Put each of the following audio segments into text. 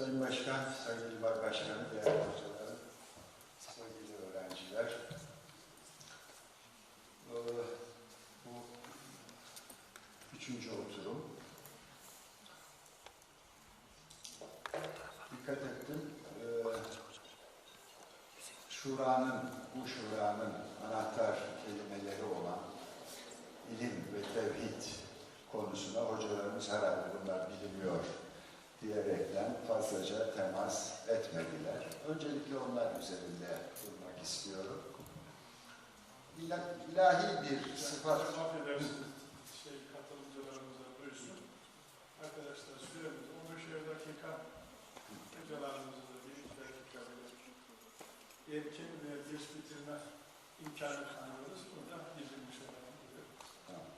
sai de caro, sai de Barbascana, que é Onlar üzerinde durmak istiyorum. İla- İlahi bir sıfat. Affedersiniz, şey, katılımcılarımıza duysun. Arkadaşlar süremiz 15 dakika. Hocalarımızı da bir iki dakika böyle erken ve geç bitirme imkanı tanıyoruz. Burada bildirmiş olalım. Tamam.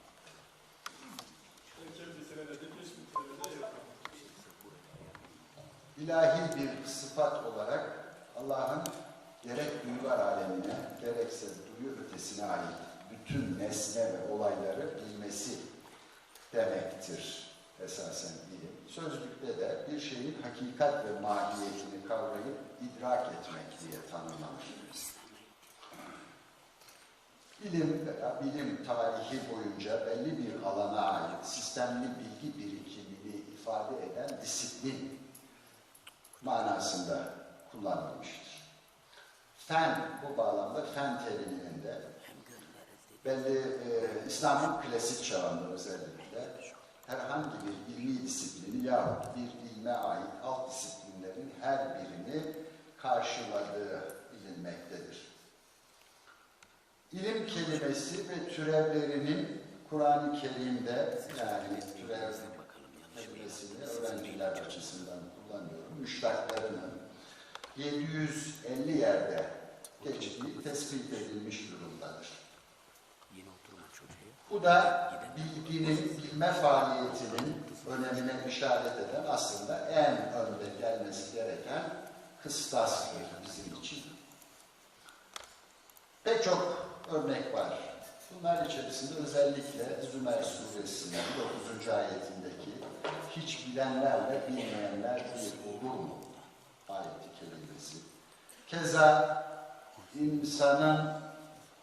Erken bitirene de geç de yapalım. ilahi bir sıfat olarak Allah'ın gerek duyular alemine gerekse duyu ötesine ait bütün nesne ve olayları bilmesi demektir esasen ilim. Sözlükte de bir şeyin hakikat ve mahiyetini kavrayıp idrak etmek diye tanımlanır. İlim veya bilim tarihi boyunca belli bir alana ait sistemli bilgi birikimini ifade eden disiplin manasında kullanılmıştır. Fen bu bağlamda fen teriminin de belli e, İslam'ın klasik çağında özellikle herhangi bir ilmi disiplini yahut bir ilme ait alt disiplinlerin her birini karşıladığı bilinmektedir. İlim kelimesi ve türevlerinin Kur'an-ı Kerim'de yani türev kelimesini öğrenciler açısından kullanıyorum. Müştaklarının 750 yerde geçtiği tespit edilmiş durumdadır. Bu da bilginin, bilme faaliyetinin önemine işaret eden aslında en önde gelmesi gereken kıstastır bizim için. Pek çok örnek var. Bunlar içerisinde özellikle Zümer suresinin 9. ayetindeki hiç bilenlerle bilmeyenler bir olur mu? Ayeti kelimesi. Keza insanın,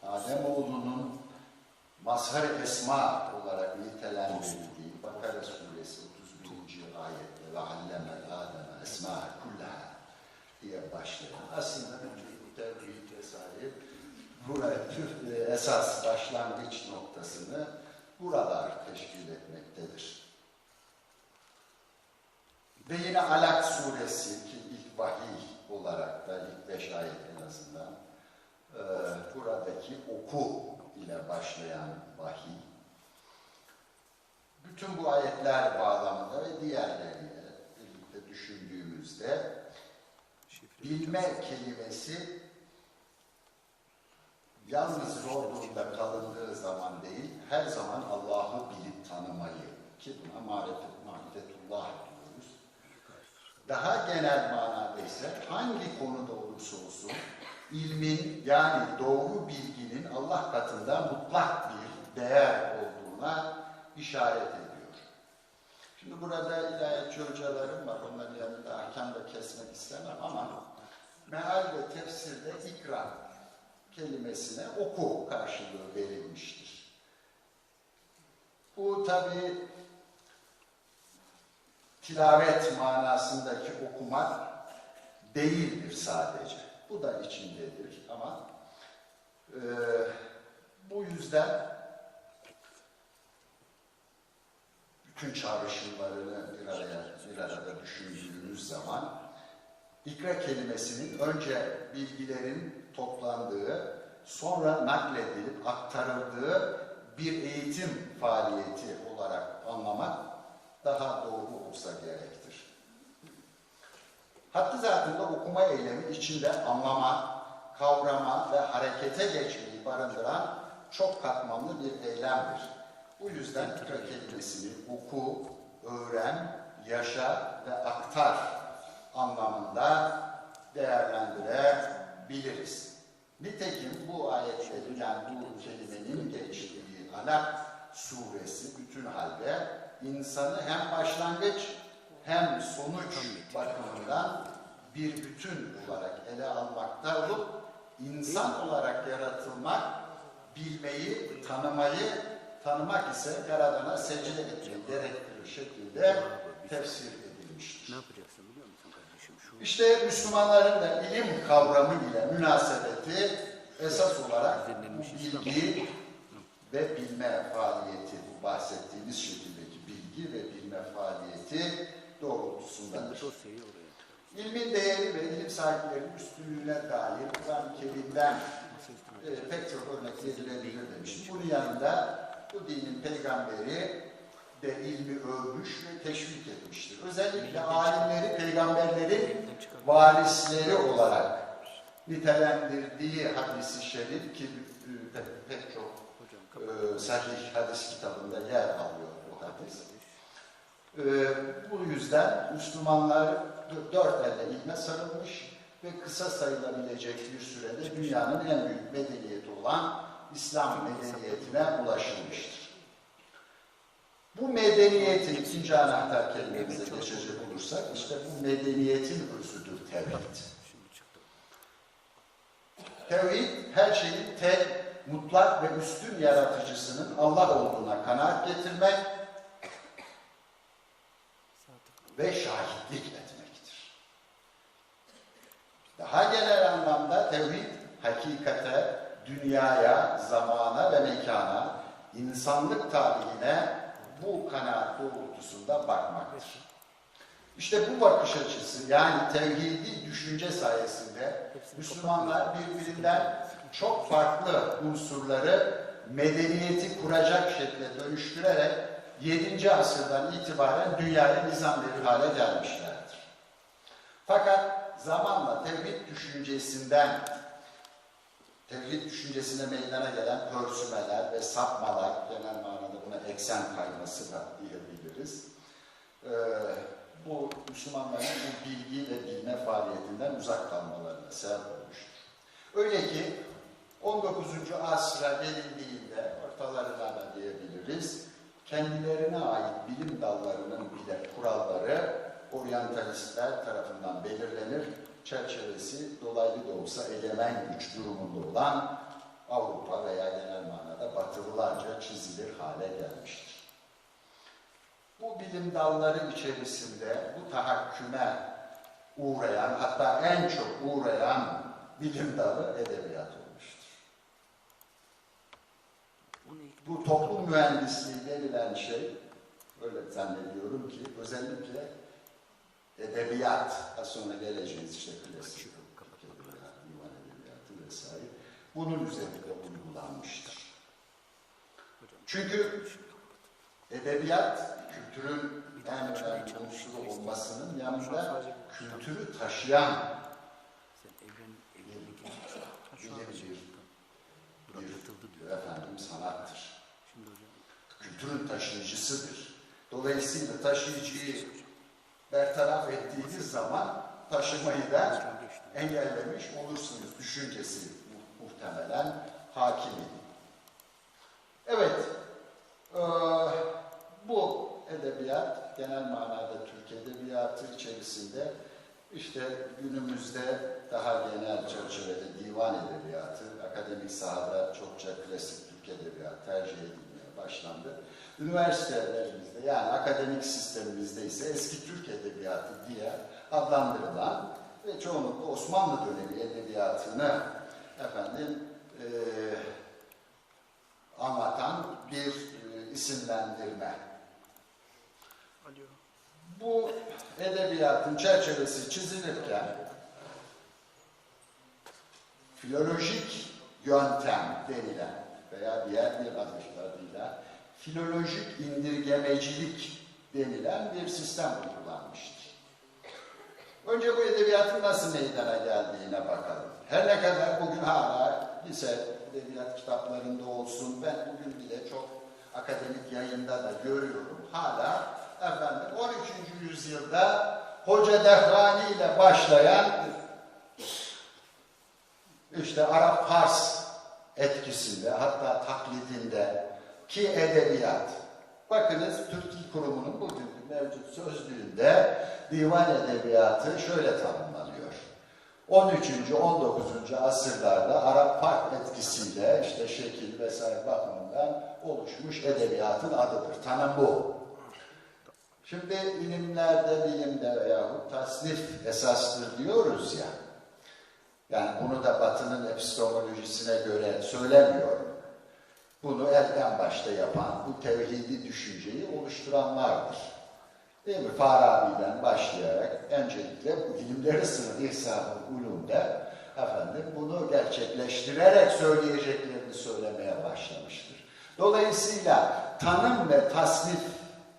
Ademoğlunun mazhar esma olarak nitelendirildiği Bakara suresi 31. ayette ve alleme Adem'e esma kullaha diye başlayan aslında bu tevhid vesaire buraya e, esas başlangıç noktasını buralar teşkil etmektedir. Ve yine Alak suresi ki vahiy olarak da ilk beş ayet en azından e, buradaki oku ile başlayan vahiy. Bütün bu ayetler bağlamında ve diğerleriyle birlikte düşündüğümüzde bilme kelimesi yalnız zor durumda kalındığı zaman değil, her zaman Allah'ı bilip tanımayı ki buna marifet, marifetullah. Daha genel manada ise hangi konuda olursa olsun ilmin yani doğru bilginin Allah katında mutlak bir değer olduğuna işaret ediyor. Şimdi burada ilahiyatçı hocalarım var, onların yanında ahkam da kesmek istemem ama meal ve tefsirde ikra kelimesine oku karşılığı verilmiştir. Bu tabi tilavet manasındaki okumak değildir sadece. Bu da içindedir ama e, bu yüzden bütün çağrışımlarını bir araya bir arada düşündüğümüz zaman ikra kelimesinin önce bilgilerin toplandığı, sonra nakledilip aktarıldığı bir eğitim faaliyeti olarak anlamak daha doğru olsa gerektir. Hatta zaten okuma eylemi içinde anlama, kavrama ve harekete geçmeyi barındıran çok katmanlı bir eylemdir. Bu yüzden ikra kelimesini oku, öğren, yaşa ve aktar anlamında değerlendirebiliriz. Nitekim bu ayetlerin yani bu kelimenin geçtiği Alak suresi bütün halde insanı hem başlangıç hem sonuç bakımından bir bütün olarak ele almakta olup insan olarak yaratılmak, bilmeyi, tanımayı, tanımak ise Yaradan'a secde etmeyi gerektirir şekilde tefsir edilmiştir. Ne yapacaksın biliyor musun kardeşim? Şu İşte Müslümanların da ilim kavramı ile münasebeti esas olarak bu bilgi ve bilme faaliyeti, bu bahsettiğimiz şekildeki bilgi ve bilme faaliyeti koy. İlmin değeri ve ilim sahiplerinin üstünlüğüne dair Kur'an-ı Kerim'den e, pek çok örnek verilebilir demiştim. Bunun yanında bu dinin peygamberi de ilmi övmüş ve teşvik etmiştir. Özellikle alimleri peygamberlerin varisleri olarak nitelendirdiği hadisi şerif ki e, pe- pek çok e, sahih hadis kitabında yer alıyor bu hadis. E, bu yüzden Müslümanlar dört elle ilme sarılmış ve kısa sayılabilecek bir sürede dünyanın en büyük medeniyeti olan İslam medeniyetine ulaşılmıştır. Bu medeniyetin ikinci anahtar kelimemize geçecek olursak işte bu medeniyetin özüdür tevhid. Tevhid her şeyin tek, mutlak ve üstün yaratıcısının Allah olduğuna kanaat getirmek ve şahitlik etmektir. Daha genel anlamda tevhid hakikate, dünyaya, zamana ve mekana, insanlık tarihine bu kanaat doğrultusunda bakmaktır. İşte bu bakış açısı yani tevhidi düşünce sayesinde Müslümanlar birbirinden çok farklı unsurları medeniyeti kuracak şekilde dönüştürerek 7. asırdan itibaren dünyaya nizam verir hale gelmişlerdir. Fakat zamanla tevhid düşüncesinden tevhid düşüncesine meydana gelen pörsümeler ve sapmalar, genel manada buna eksen kayması da diyebiliriz. Ee, bu Müslümanların bu bilgi ve bilme faaliyetinden uzak kalmalarına sebep olmuştur. Öyle ki 19. asra gelindiğinde ortalarına da diyebiliriz, kendilerine ait bilim dallarının bile kuralları oryantalistler tarafından belirlenir, çerçevesi dolaylı da olsa egemen güç durumunda olan Avrupa veya genel manada batılılarca çizilir hale gelmiştir. Bu bilim dalları içerisinde bu tahakküme uğrayan, hatta en çok uğrayan bilim dalı edebiyat olmuştur. O ne ilgili? Bu toplum mühendisliği denilen şey, öyle zannediyorum ki özellikle edebiyat, az sonra geleceğiz işte klasik edebiyat, divan edebiyatı vesaire, bunun üzerinde uygulanmıştır. Çünkü edebiyat kültürün en önemli unsuru olmasının yanında kültürü taşıyan Sen evren evrene gideceksin. Ha şu anda bilim şey bir, yaptın. Burak katıldı diyor. bir efendim sanattır. Şimdi hocam. Kültürün taşıyıcısıdır. Dolayısıyla taşıyıcıyı bertaraf ettiğiniz zaman taşımayı da engellemiş olursunuz düşüncesi mu- muhtemelen hakimi. Evet, eee, bu edebiyat genel manada Türk edebiyatı içerisinde işte günümüzde daha genel çerçevede divan edebiyatı, akademik sahada çokça klasik Türk edebiyatı tercih edilmeye başlandı. Üniversitelerimizde yani akademik sistemimizde ise eski Türk edebiyatı diye adlandırılan ve çoğunlukla Osmanlı dönemi edebiyatını efendim eee, anlatan bir e, isimlendirme. Bu edebiyatın çerçevesi çizilirken filolojik yöntem denilen veya diğer bir adıyla filolojik indirgemecilik denilen bir sistem uygulanmıştır. Önce bu edebiyatın nasıl meydana geldiğine bakalım. Her ne kadar bugün hala lise edebiyat kitaplarında olsun, ben bugün bile çok akademik yayında da görüyorum. Hala efendim 13. yüzyılda Hoca Dehrani ile başlayan işte Arap Fars etkisinde hatta taklidinde ki edebiyat Bakınız Türk Kurumu'nun bugünkü mevcut sözlüğünde divan edebiyatı şöyle tanımlanıyor. 13. 19. asırlarda Arap Fark etkisiyle işte şekil vesaire bakımından oluşmuş edebiyatın adıdır. Tanım bu. Şimdi bilimlerde, bilimde veyahut tasnif esastır diyoruz ya. Yani bunu da Batı'nın epistemolojisine göre söylemiyorum. Bunu elden başta yapan, bu tevhidi düşünceyi oluşturanlardır. Değil mi? Farabi'den başlayarak öncelikle bu ilimleri sınıf İhsan-ı Ulum'da efendim bunu gerçekleştirerek söyleyeceklerini söylemeye başlamıştır. Dolayısıyla tanım ve tasnif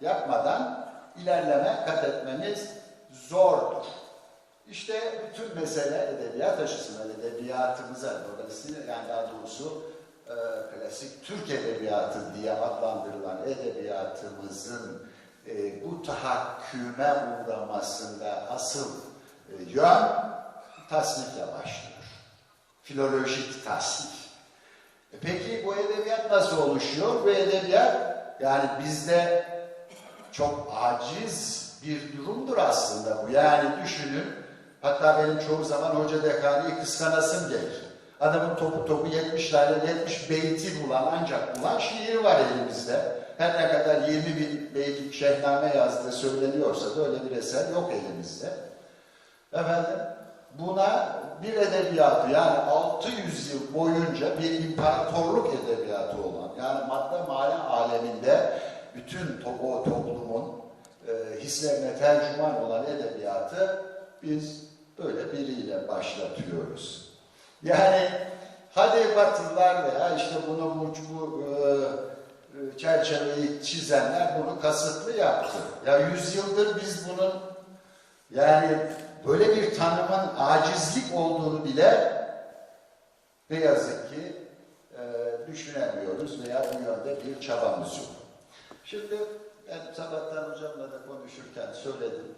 yapmadan ilerleme kat etmeniz zordur. İşte bütün mesele edebiyat açısından edebiyatımıza dolayısıyla yani daha doğrusu e, klasik Türk edebiyatı diye adlandırılan edebiyatımızın e, bu tahakküme uğramasında asıl e, yön tasnifle başlıyor. Filolojik tasnif. E peki bu edebiyat nasıl oluşuyor? Bu edebiyat yani bizde çok aciz bir durumdur aslında bu. Yani düşünün, hatta benim çoğu zaman hoca dekaniyi kıskanasım gelir. Adamın topu topu 70 tane 70 beyti bulan ancak bulan şiir var elimizde. Her ne kadar 20 bin beytlik şehname yazdığı söyleniyorsa da öyle bir eser yok elimizde. Efendim buna bir edebiyatı yani 600 yıl boyunca bir imparatorluk edebiyatı olan yani madde mana aleminde bütün o toplumun e, hislerine tercüman olan edebiyatı biz böyle biriyle başlatıyoruz. Yani hadi Batılılar veya işte bunu bu, e, e, çerçeveyi çizenler bunu kasıtlı yaptı. Ya yüzyıldır biz bunun yani böyle bir tanımın acizlik olduğunu bile ne yazık ki e, düşünemiyoruz veya bu yönde bir çabamız yok. Şimdi ben sabahtan hocamla da konuşurken söyledim.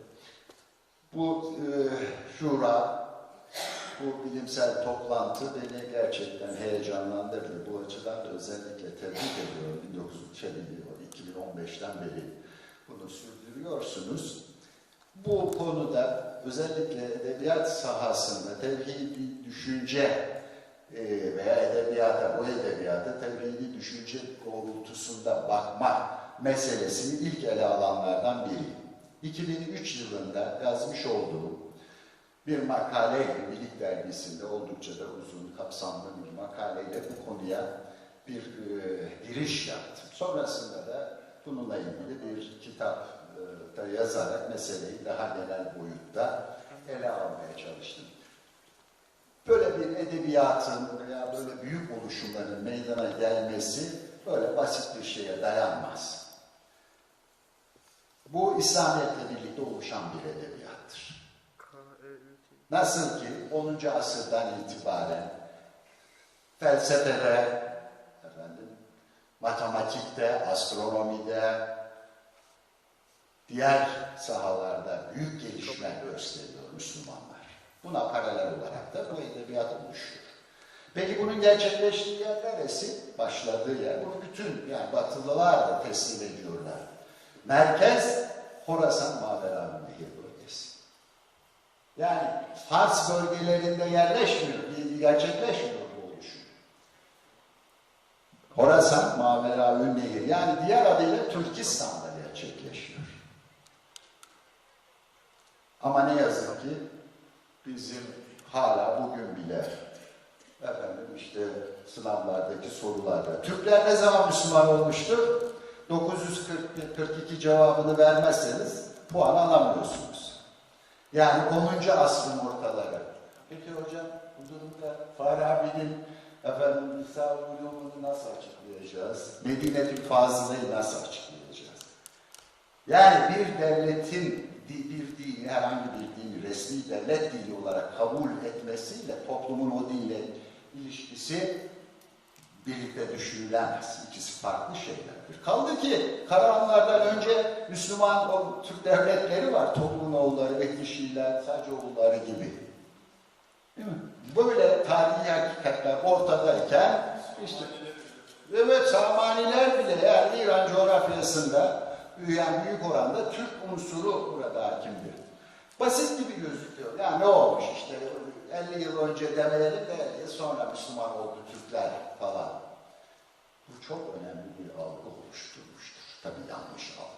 Bu e, şura, bu bilimsel toplantı beni gerçekten heyecanlandırdı. Bu açıdan da özellikle tebrik ediyorum. 1900 şey, 2015'ten beri bunu sürdürüyorsunuz. Bu konuda özellikle edebiyat sahasında tevhidi düşünce e, veya edebiyata, bu edebiyata tevhidi düşünce doğrultusunda bakma meselesini ilk ele alanlardan biri. 2003 yılında yazmış olduğum bir makaleyle Bilik Dergisi'nde oldukça da uzun, kapsamlı bir makaleyle bu konuya bir e, giriş yaptım. Sonrasında da bununla ilgili bir kitap e, da yazarak meseleyi daha genel boyutta ele almaya çalıştım. Böyle bir edebiyatın veya böyle büyük oluşumların meydana gelmesi böyle basit bir şeye dayanmaz. Bu İslamiyet'le birlikte oluşan bir edebiyattır. Nasıl ki 10. asırdan itibaren felsefede, efendim, matematikte, astronomide, diğer sahalarda büyük gelişme gösteriyor Müslümanlar. Buna paralel olarak da bu edebiyat oluşuyor. Peki bunun gerçekleştiği yer neresi? Başladığı yer. Bunu bütün yani Batılılar da teslim ediyorlar. Merkez Horasan Mavera Nehir bölgesi. Yani Fars bölgelerinde yerleşmiyor, gerçekleşmiyor bu oluşum. Horasan Mavera Nehir yani diğer adıyla Türkistan'da gerçekleşiyor. Ama ne yazık ki bizim hala bugün bile efendim işte sınavlardaki sorularda Türkler ne zaman Müslüman olmuştur? 942 cevabını vermezseniz puan alamıyorsunuz. Yani 10. asrın ortaları. Peki hocam bu durumda Farabi'nin efendim İsa ulumunu nasıl açıklayacağız? Fazıla'yı nasıl açıklayacağız? Yani bir devletin bir dini, herhangi bir dini resmi devlet dini olarak kabul etmesiyle toplumun o dinle ilişkisi birlikte düşünülemez. İkisi farklı şeylerdir. Kaldı ki Karahanlardan önce Müslüman o Türk devletleri var. Toplum Eklişiler, Sacıoğulları gibi. Değil mi? Böyle tarihi hakikatler ortadayken işte Evet Samaniler bile yani İran coğrafyasında büyüyen büyük oranda Türk unsuru burada hakimdir. Basit gibi gözüküyor. Ya ne olmuş işte 50 yıl önce demeyelim de sonra Müslüman oldu Türkler falan. Bu çok önemli bir algı oluşturmuştur. Tabii yanlış algı.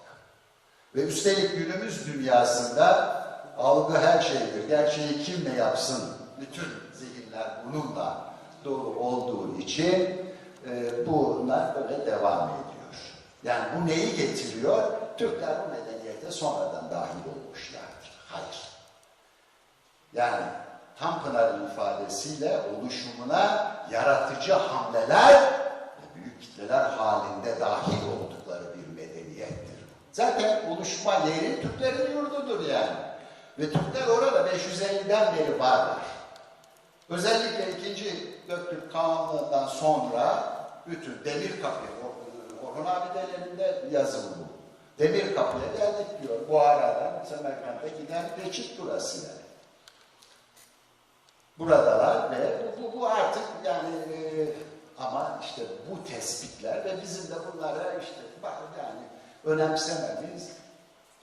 Ve üstelik günümüz dünyasında algı her şeydir. Gerçeği kim ne yapsın? Bütün zihinler bununla dolu olduğu için e, bunlar böyle devam ediyor. Yani bu neyi getiriyor? Türkler bu medeniyete sonradan dahil olmuşlardır. Hayır. Yani Tanpınar'ın ifadesiyle oluşumuna yaratıcı hamleler büyük kitleler halinde dahil oldukları bir medeniyettir. Zaten oluşma yeri Türklerin yurdudur yani. Ve Türkler orada 550'den beri varlar. Özellikle ikinci Göktürk Kağanlığı'ndan sonra bütün demir kapı, Orhun abidelerinde yazılı bu. Demir kapıya geldik diyor. Buhara'dan Semerkant'a giden geçit burası yani. Buradalar ve bu, bu artık yani e, ama işte bu tespitler ve bizim de bunlara işte yani önemsememiz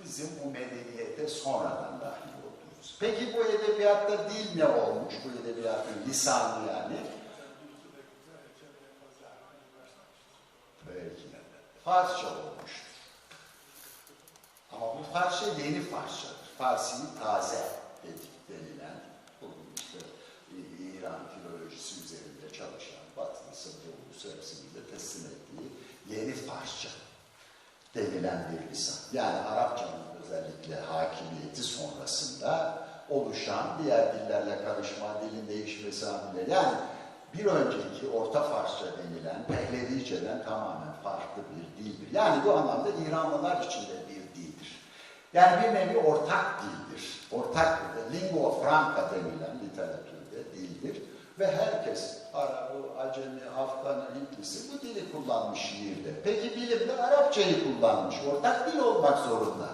bizim bu medeniyete sonradan dahil olduğumuz. Peki bu edebiyatta dil ne olmuş? Bu edebiyatın lisanı yani. Belki Farsça olmuştur. Ama bu Farsça yeni Farsçadır. Farsi'nin taze dedik denilen bugün işte İ- İran filolojisi üzerinde çalışan Batılısı, Doğusu hepsinin de teslim ettiği yeni Farsça denilen bir lisan. Yani Arapçanın özellikle hakimiyeti sonrasında oluşan diğer dillerle karışma, dilin değişmesi hamleleri. Yani bir önceki Orta Farsça denilen Pehlevice'den tamamen farklı bir dildir. Yani bu anlamda İranlılar için de bir dildir. Yani bir nevi ortak dildir. Ortak. Lingua franca denilen literatürde dildir. Ve herkes Arabı, Acemi, Afganı, Hintlisi bu dili kullanmış şiirde. Peki bilimde Arapçayı kullanmış. Ortak dil olmak zorunda.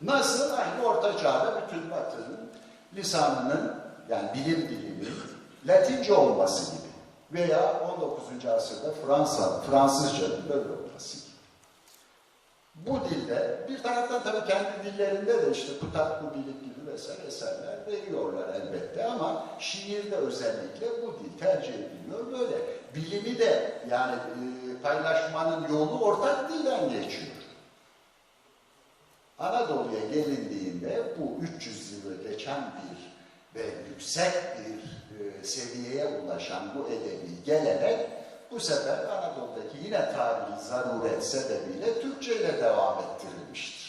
Nasıl? Aynı Orta Çağ'da bütün Batı'nın lisanının yani bilim dilinin Latince olması gibi. Veya 19. asırda Fransa, Fransızca'nın böyle olması gibi. Bu dilde bir taraftan tabii kendi dillerinde de işte Kutatku Bilik gibi vesaire eserler veriyorlar elbette ama şiirde özellikle bu dil tercih ediliyor böyle. Bilimi de yani e, paylaşmanın yolu ortak dilden geçiyor. Anadolu'ya gelindiğinde bu 300 yılı geçen bir ve yüksek bir e, seviyeye ulaşan bu edebi gelenek bu sefer Anadolu'daki yine tarihi zaruret sebebiyle Türkçe ile devam ettirilmiştir.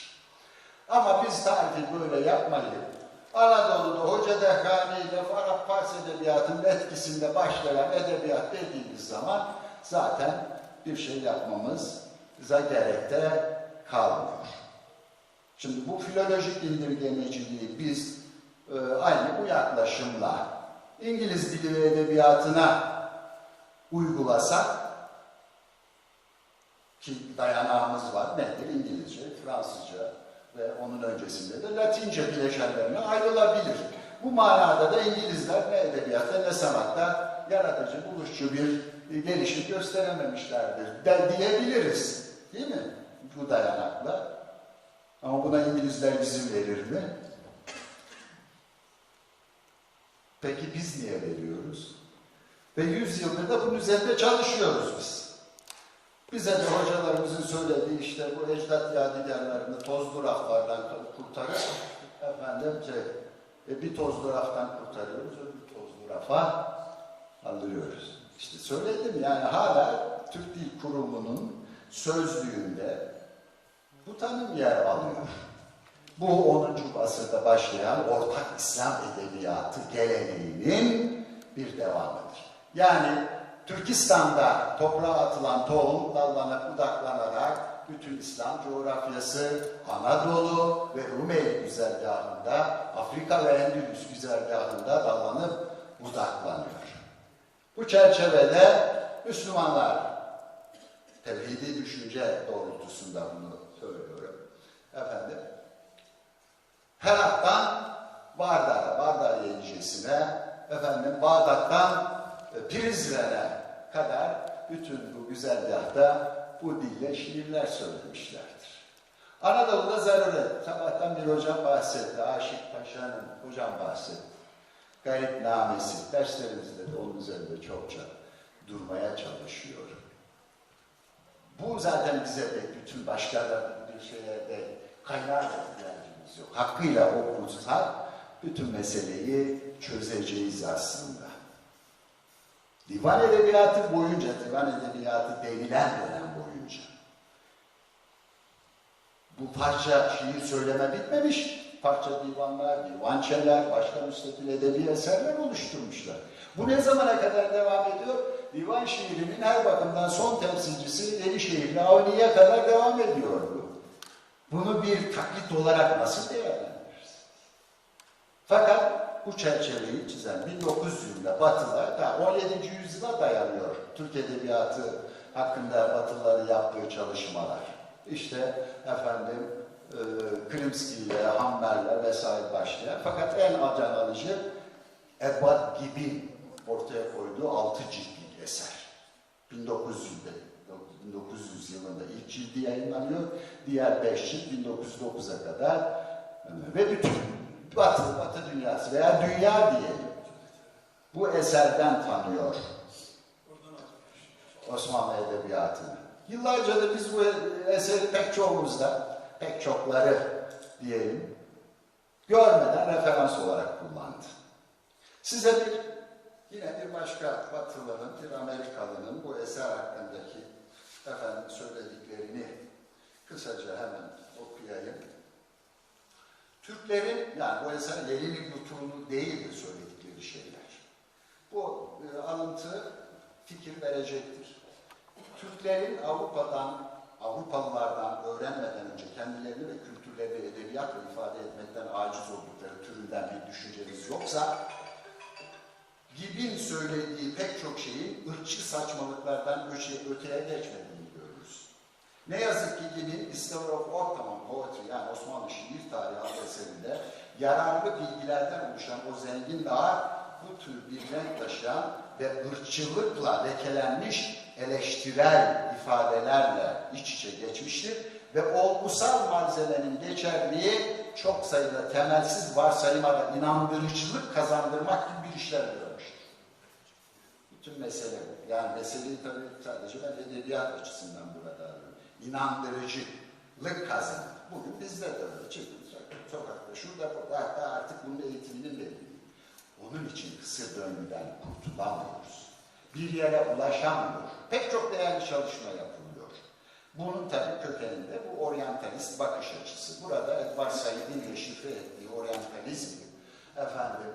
Ama biz tarihi böyle yapmayıp Anadolu'da Hoca Dehkani ile Arap Fars edebiyatının etkisinde başlayan edebiyat dediğimiz zaman zaten bir şey yapmamıza gerek de kalmıyor. Şimdi bu filolojik indirgemeciliği biz e, aynı bu yaklaşımla İngiliz dili ve edebiyatına uygulasak ki dayanağımız var nedir? İngilizce, Fransızca ve onun öncesinde de Latince bileşenlerine ayrılabilir. Bu manada da İngilizler ne edebiyatta ne sanatta yaratıcı, buluşçu bir gelişim gösterememişlerdir de diyebiliriz. Değil mi? Bu dayanakla. Ama buna İngilizler izin verir mi? Peki biz niye veriyoruz? Ve yüz yıldır da bunun üzerinde çalışıyoruz biz. Bize de hocalarımızın söylediği işte bu ecdat yadigarlarını tozlu raflardan kurtarır. Efendim şey, e, bir tozlu raftan kurtarıyoruz, öbür tozlu rafa alıyoruz. İşte söyledim yani hala Türk Dil Kurumu'nun sözlüğünde bu tanım yer alıyor. Bu 10. asırda başlayan ortak İslam edebiyatı geleneğinin bir devamıdır. Yani Türkistan'da toprağa atılan tohum dallanıp budaklanarak bütün İslam coğrafyası Anadolu ve Rumeli güzergahında, Afrika ve Endülüs güzergahında dallanıp budaklanıyor. Bu çerçevede Müslümanlar tevhidi düşünce doğrultusunda bunu söylüyorum. Efendim, Herat'tan Bardar'a, Bardar Yenicesi'ne, efendim Bağdat'tan e, Prizren'e kadar bütün bu güzergahta bu dille şiirler söylemişlerdir. Anadolu'da zaruret. Sabahtan bir hocam bahsetti. Aşık Paşa'nın hocam bahsetti. Garip namesi. Derslerimizde de onun üzerinde çokça durmaya çalışıyor. Bu zaten bize de bütün başka da bir şeye de kaynağı ihtiyacımız yok. Hakkıyla okursak bütün meseleyi çözeceğiz aslında. Divan edebiyatı boyunca, divan edebiyatı denilen dönem boyunca bu parça şiir söyleme bitmemiş. Parça divanlar, divançeler, başka müstakil edebi eserler oluşturmuşlar. Bu ne zamana kadar devam ediyor? Divan şiirinin her bakımdan son temsilcisi Yenişehir'le Avni'ye kadar devam ediyor bu. Bunu bir taklit olarak nasıl değerlendiririz? Fakat bu çerçeveyi çizen 1900 yılında Batılar, daha 17. yüzyıla dayanıyor Türk Edebiyatı hakkında Batılıların yaptığı çalışmalar. İşte efendim e, Krimski ile Hammer'le vesaire başlayan fakat en can alıcı Edward Gibb'in ortaya koyduğu altı ciltlik eser. 1900'de 1900 yılında ilk cildi yayınlanıyor. Diğer beş cilt 1909'a kadar ve bütün Batı, Batı dünyası veya dünya diyelim. Bu eserden tanıyor. Osmanlı Edebiyatı'nı. Yıllarca da biz bu eseri pek çoğumuzda, pek çokları diyelim, görmeden referans olarak kullandı. Size bir, yine bir başka Batılı'nın, bir Amerikalı'nın bu eser hakkındaki efendim söylediklerini kısaca hemen okuyayım. Türklerin, yani bu eser Lenin'in lütfunu değildir söyledikleri şeyler. Bu e, alıntı fikir verecektir. Türklerin Avrupa'dan, Avrupalılardan öğrenmeden önce kendilerini ve kültürlerini edebiyatla ifade etmekten aciz oldukları türünden bir düşünceniz yoksa, Gibb'in söylediği pek çok şeyin ırkçı saçmalıklardan öte, öteye görürüz. Ne yazık ki Gibb'in History of Ottoman Poetry yani Osmanlı şiir tarihi adlı eserinde yararlı bilgilerden oluşan o zengin ağır bu tür bir renk taşıyan ve ırkçılıkla lekelenmiş eleştirel ifadelerle iç içe geçmiştir ve olgusal malzemenin geçerliği çok sayıda temelsiz varsayıma da inandırıcılık kazandırmak gibi bir işler görmüştür. Bütün mesele bu. Yani meseleyi tabii sadece ben edebiyat açısından burada. İnandırıcılık kazanır. Bugün bizde de öyle. Çıkın sokakta, şurada, burada, hatta artık bunun eğitiminin belli. Onun için kısır döngüden kurtulamıyoruz. Bir yere ulaşamıyor. Pek çok değerli çalışma yapılıyor. Bunun tabii kökeninde bu oryantalist bakış açısı. Burada Edward Said'in deşifre ettiği oryantalizmin efendim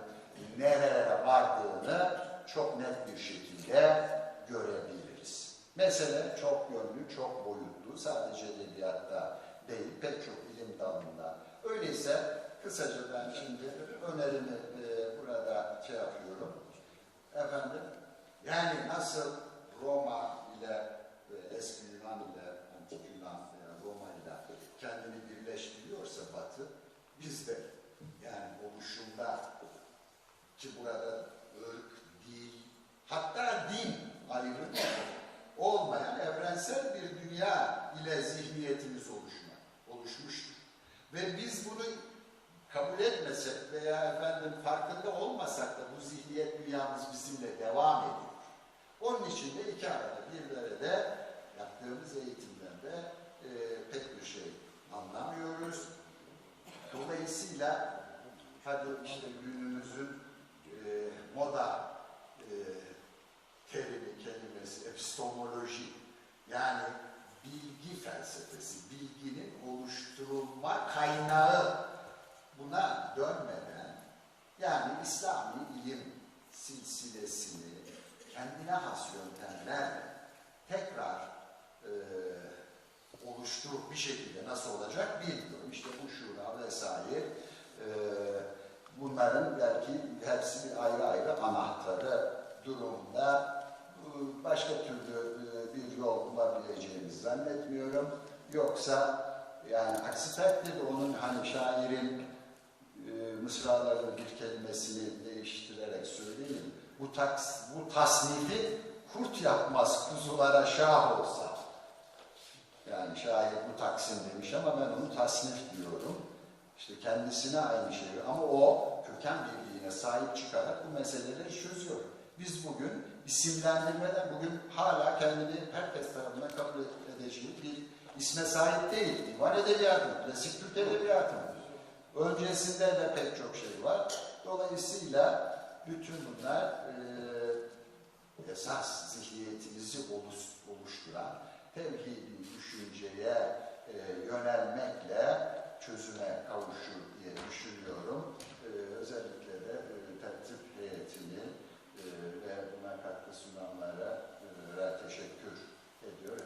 nerelere vardığını çok net bir şekilde görebiliriz. Mesele çok yönlü, çok boyutlu. Sadece edebiyatta değil, pek çok ilim dalında. Öyleyse kısaca ben şimdi önerimi e, burada şey yapıyorum. Efendim, yani nasıl Roma ile e, eski Yunan ile antik Yunan veya Roma ile kendini birleştiriyorsa Batı, biz de yani oluşumda ki burada ırk, dil, hatta din ayrımı olmayan evrensel bir dünya ile zihniyetimiz oluşma, oluşmuştur. Ve biz bunu kabul etmesek veya efendim farkında olmasak da bu zihniyet dünyamız bizimle devam ediyor. Onun için de iki arada bir de yaptığımız eğitimlerde e, pek bir şey anlamıyoruz. Dolayısıyla hadi işte günümüzün e, moda e, terimi, kelimesi, epistemoloji yani bilgi felsefesi, bilginin oluşturulma kaynağı buna dönmeden yani İslami ilim silsilesini kendine has yöntemlerle tekrar e, oluşturup bir şekilde nasıl olacak bilmiyorum. İşte bu şura vesaire e, bunların belki hepsi bir ayrı ayrı anahtarı durumda e, başka türlü e, bir yol bulabileceğimizi zannetmiyorum. Yoksa yani aksi takdirde onun hani şairin e, mısraların bir kelimesini değiştirerek söyleyeyim. Bu, taks, bu tasnifi kurt yapmaz kuzulara şah olsa. Yani şair bu taksim demiş ama ben onu tasnif diyorum. İşte kendisine aynı şey ama o köken birliğine sahip çıkarak bu meseleleri çözüyor. Biz bugün isimlendirmeden bugün hala kendini herkes tarafından kabul rejimi bir isme sahip değil. Divan edebiyatı, klasik Türk edebiyatı. Öncesinde de pek çok şey var. Dolayısıyla bütün bunlar e, esas zihniyetimizi oluş, oluşturan tevhidi düşünceye e, yönelmekle çözüme kavuşur diye düşünüyorum. E, özellikle de e, tertip heyetini e, ve buna katkı sunanlara e, teşekkür ediyorum.